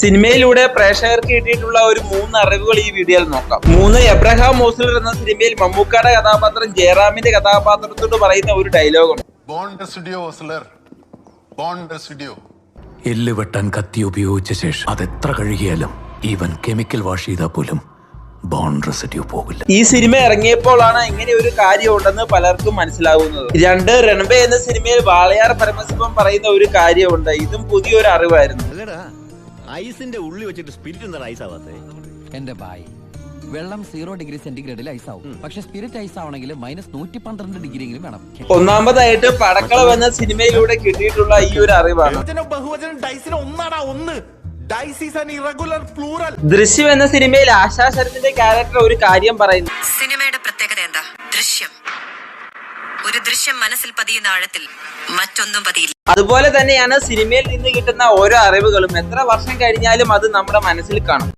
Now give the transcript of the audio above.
സിനിമയിലൂടെ പ്രേക്ഷകർക്ക് കിട്ടിയിട്ടുള്ള ഒരു മൂന്ന് അറിവുകൾ ഈ വീഡിയോയിൽ നോക്കാം. മൂന്ന് എബ്രഹാം മോസ്ലർ എന്ന സിനിമയിൽ മമ്മൂക്കയുടെ കഥാപാത്രം ജയറാമിന്റെ കഥാപാത്രത്തോട് പറയുന്ന ഒരു ഡയലോഗാണ് എല്ല് വെട്ടാൻ കത്തി ഉപയോഗിച്ച ശേഷം അത് എത്ര കഴുകിയാലും ഈവൻ കെമിക്കൽ വാഷ് ചെയ്താൽ പോലും പോകില്ല. ഈ സിനിമ ഇറങ്ങിയപ്പോഴാണ് ഇങ്ങനെ ഒരു കാര്യം ഉണ്ടെന്ന് പലർക്കും മനസ്സിലാകുന്നത് രണ്ട് റൺവേ എന്ന സിനിമയിൽ വാളയാർ പരമശിവം പറയുന്ന ഒരു കാര്യമുണ്ട്. ഇതും പുതിയൊരു അറിവായിരുന്നു. ഐസിന്റെ ഉള്ളി വെച്ചിട്ട് സ്പിരിറ്റ് എന്താ ഐസ് ആവാത്തേ. എന്റെ ബായ് വെള്ളം സീറോ ഡിഗ്രി സെന്റിഗ്രേഡിൽ ഐസ് ആവും. പക്ഷെ സ്പിരിറ്റ് ഐസ് ആവണമെങ്കിൽ മൈനസ് നൂറ്റി പന്ത്രണ്ട് ഡിഗ്രിയെങ്കിലും വേണം. ഒന്നാമതായിട്ട് പടക്കളം എന്ന സിനിമയിലൂടെ കിട്ടിയിട്ടുള്ള ഈ ഒരു അറിവാണ്. ബഹുവചനം ബഹുവചനം ഡൈസിന് ഒന്നാടാ ഒന്ന്. ഡൈസ് ആൻ ഇറഗുലർ പ്ലൂറൽ ദൃശ്യം എന്ന സിനിമയിൽ ആശാ ശരത്തിന്റെ ക്യാരക്ടർ ഒരു കാര്യം പറയുന്നു. സിനിമയുടെ പ്രത്യേകത എന്താ? ദൃശ്യം. ദൃശ്യം മനസ്സിൽ പതിയുന്ന ആഴത്തിൽ മറ്റൊന്നും പതിയില്ല. അതുപോലെ തന്നെയാണ് സിനിമയിൽ നിന്ന് കിട്ടുന്ന ഓരോ അറിവുകളും എത്ര വർഷം കഴിഞ്ഞാലും അത് നമ്മുടെ മനസ്സിൽ കാണും.